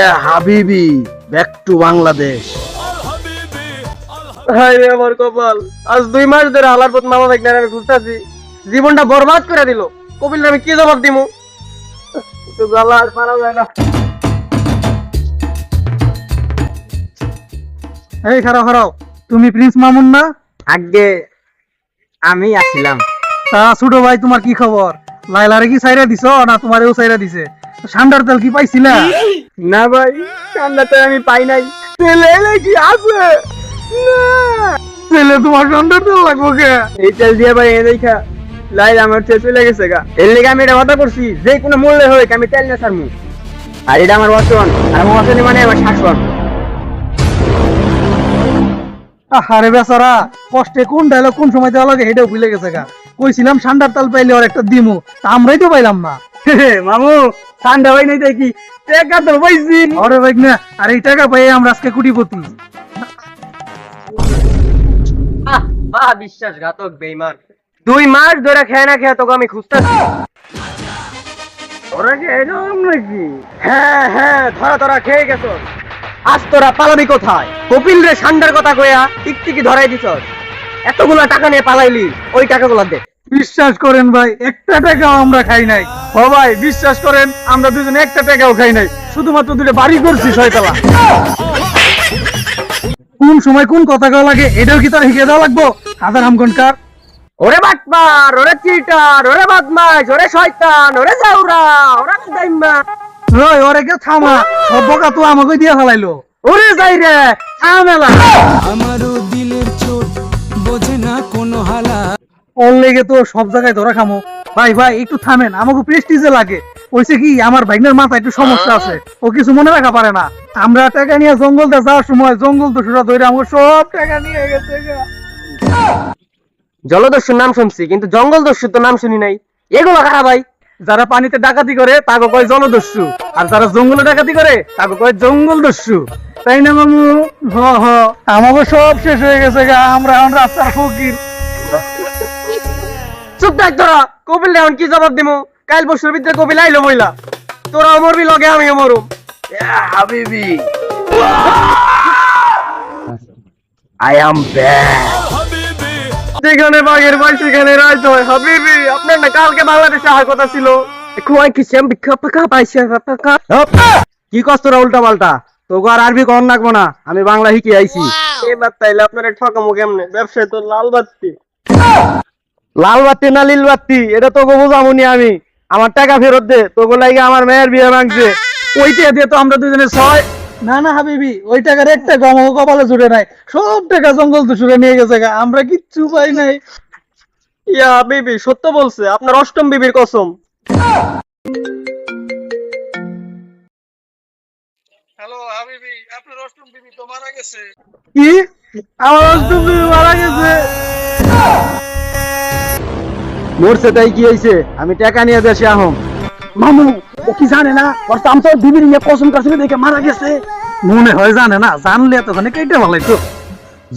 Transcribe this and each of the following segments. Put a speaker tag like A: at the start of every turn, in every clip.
A: এ হাবিবি back to Bangladesh.
B: High রে আমার কপাল। আজ দুই মাস ধরে হালার পথ মামা ভাই আমি খুঁজতেছি। জীবনটা বরবাদ করে দিল। কপিল আমি কি জবাব দিমু? তো জ্বালা আর পারা যায় না।
C: এই খারাপ খারাপ তুমি প্রিন্স মামুন না?
B: আগে আমি আসছিলাম
C: তা ছোট ভাই তোমার কি খবর? লাইলারে কি সাইরা দিছ না তোমারেও সাইরা দিছে? সান্ডার তেল কি পাইছিলা
B: না? ভাই সান্ডার ঠান্ডাতে আমি পাই নাই। ছেলে নাকি আছে?
C: তেলে তোমার সান্ডার তেল লাগবো কে?
B: এই তেল দিয়ে ভাই এনে দেখা লাইল আমার তেল চলে গেছে গা। এর লেগে আমি এটা কথা করছি যে কোনো মূল্যে হোক আমি তেল না ছাড়মু। আর এটা আমার বচন আর আমার মানে আমার শাসন
C: আরে বেচারা কষ্টে কোন ডায়লগ কোন সময় দেওয়া লাগে হেটাও ভুলে গেছে গা। কইছিলাম সান্ডার তাল পাইলে ওর একটা দিমু তা আমরাই তো পাইলাম না।
B: মামু ঠান্ডা হয় নাই তাই কি টাকা তো পাইছি।
C: আরে ভাই না আর এই টাকা পাই আমরা আজকে কোটিপতি।
B: বা বিশ্বাসঘাতক বেইমান। দুই মাস ধরে খেয়ে না খেয়ে তোকে আমি খুঁজতেছি। ওরা কি এরকম নাকি? হ্যাঁ হ্যাঁ ধরা ধরা খেয়ে গেছ। আজ তোরা পালাবি কোথায়? কপিল রে সান্ডার কথা কইয়া টিকটিকি ধরাই দিছ এতগুলা টাকা নিয়ে পালাইলি ওই টাকাগুলা দে।
C: বিশ্বাস করেন ভাই একটা টাকাও আমরা খাই নাই। ও ভাই বিশ্বাস করেন আমরা দুজনে একটা টাকাও খাই নাই। শুধুমাত্র দুটো বাড়ি করছি ছয়তলা কোন সময় কোন কথা কওয়া লাগে এটাও কি তার শিখে দেওয়া লাগবো? হাজার আমগনকার
B: ওরে বাটপার ওরে চিটার ওরে ওরে শয়তান ওরে জাউরা ওরে দাইমা
C: ওই ওরে কেউ থামা সব বকা তো আমাকে দিয়ে ফেলাইলো।
B: ওরে যাই রে থামেলা
D: আমারও দিলের চোট বোঝে না কোনো হালা।
C: ওর লেগে তো সব জায়গায় ধরা খামো। ভাই ভাই একটু থামেন আমাকে প্রেস্টিজে লাগে। ওইসে কি আমার ভাইনের মাথায় একটু সমস্যা আছে। ও কিছু মনে রাখা পারে না। আমরা টাকা নিয়ে জঙ্গলতে যাওয়ার সময় জঙ্গল তো সুরা ধরে আমাকে সব টাকা নিয়ে গেছে
B: জলদস্যুর নাম শুনছি কিন্তু জঙ্গল দস্যুর তো নাম শুনি নাই। এগুলো কারা ভাই?
C: যারা পানিতে ডাকাতি করে তাকে কয় জলদস্যু। আর যারা জঙ্গলে ডাকাতি করে তাকে কয় জঙ্গল দস্যু। তাই না মামু? হ হ। আমাকে সব শেষ হয়ে গেছে গা আমরা এখন রাস্তার ফকির।
B: চুপ থাক তোরা কপিল এখন কি জবাব দিমু? কাল বছর ভিতরে কপিল আইলো মহিলা তোরা মরবি লগে আমিও মরুম।
A: হাবিবি। আই অ্যাম ব্যাক
B: যেখানে বাঘের ভাই সেখানে রাইত হয়। হাবিবি আপনার না কালকে বাংলাদেশে আসার কথা ছিল? খুয়াই কি শ্যাম পাকা পাইছে
A: কি কষ্ট রে উল্টা পাল্টা তোকে আর আরবি কন লাগবো না? আমি বাংলা শিখে আইছি।
B: এবার তাইলে আপনার ঠকামো কেমনে? ব্যবসায় তো লাল বাত্তি
A: লাল বাতি না লীল বাতি এটা তোকে বোঝামুনি আমি। আমার টাকা ফেরত দে তোকে লাগে আমার মেয়ের বিয়ে ভাঙছে।
C: ওইটা দিয়ে তো আমরা দুজনে ছয় না না হাবিবি ওই টাকার একটা গম কপালে জুড়ে নাই। সব টাকা জঙ্গল তো সুরে নিয়ে গেছে গা। আমরা কিচ্ছু পাই নাই।
B: ইয়া বিবি সত্য বলছে আপনার অষ্টম বিবির কসম।
C: হ্যালো হাবিবি আপনার অষ্টম বিবি তো মারা গেছে। কি? আমার অষ্টম বিবি মারা গেছে।
A: মরছে তাই কি হয়েছে আমি টাকা নিয়ে দেশে আহম।
C: মামু ও কি জানে না? ওর তো আমার বিবির নিয়ে কসম কাছে দেখে মারা গেছে। মনে হয় জানে না জানলে এতখানে কেটে ভালাই তো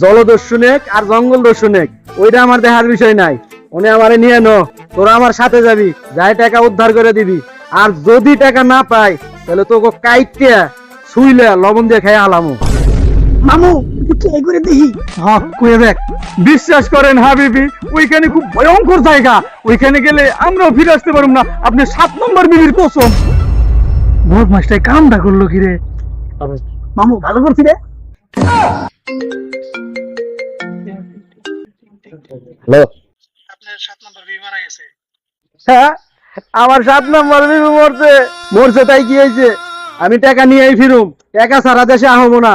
A: জলদস্যুনেক আর জঙ্গল দস্যুনেক ওইটা আমার দেখার বিষয় নাই। উনি আমারে নিয়ে নো তোরা আমার সাথে যাবি যাই টাকা উদ্ধার করে দিবি। আর যদি টাকা না পাই তাহলে তোকে কাইটে শুইলে লবণ দিয়ে খেয়ে আলামু।
C: মামু কি করে দেখি। হ্যাঁ কয়ে দেখ বিশ্বাস করেন হাবিবি ওইখানে খুব ভয়ঙ্কর জায়গা। ওইখানে গেলে আমরাও ফিরে আসতে পারব না। আপনি সাত নম্বর বিবির কসম। মাসটাই কামটা করল কি রে? মামু ভালো করছি রে।
A: হ্যালো।
C: আপনার সাত নম্বর বিবি মারা গেছে।
A: হ্যাঁ আমার সাত নম্বর বিবি মরছে। মরছে তাই কি হয়েছে? আমি টাকা নিয়েই ফিরুম। টাকা সারা দেশে আহবো না।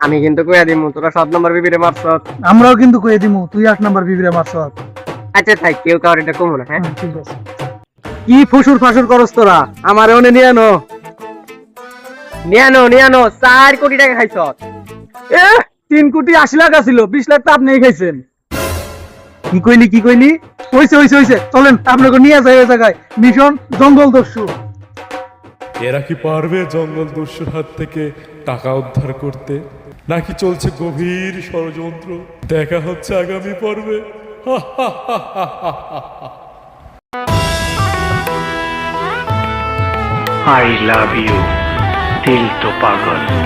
B: আমি কিন্তু কইয়া দিমু তোরা সাত নম্বর বিবিরে মারছ।
C: আমরাও কিন্তু কয়ে দিমু তুই আট নম্বর বিবিরে মারছ।
B: আচ্ছা থাক কেউ কাউর এটা কমু না হ্যাঁ?
C: ঠিক আছে।
A: কি ফুসুর ফাসুর করস তোরা? আমার ওনে নিয়ে নো
B: নিয়ানো নিয়ানো চার কোটি টাকা খাইছ।
C: এ তিন কোটি আশি লাখ আছিল বিশ লাখ তো আপনি খাইছেন। কি কইলি কি কইলি? হইছে হইছে হইছে চলেন আপনাকে নিয়ে যাই ওই জায়গায়। মিশন জঙ্গল দস্যু।
E: এরা কি পারবে জঙ্গল দস্যুর হাত থেকে টাকা উদ্ধার করতে? নাকি চলছে গভীর ষড়যন্ত্র? দেখা হচ্ছে আগামী পর্বে।
F: হা হা হা হা হা দিল তো পাগল।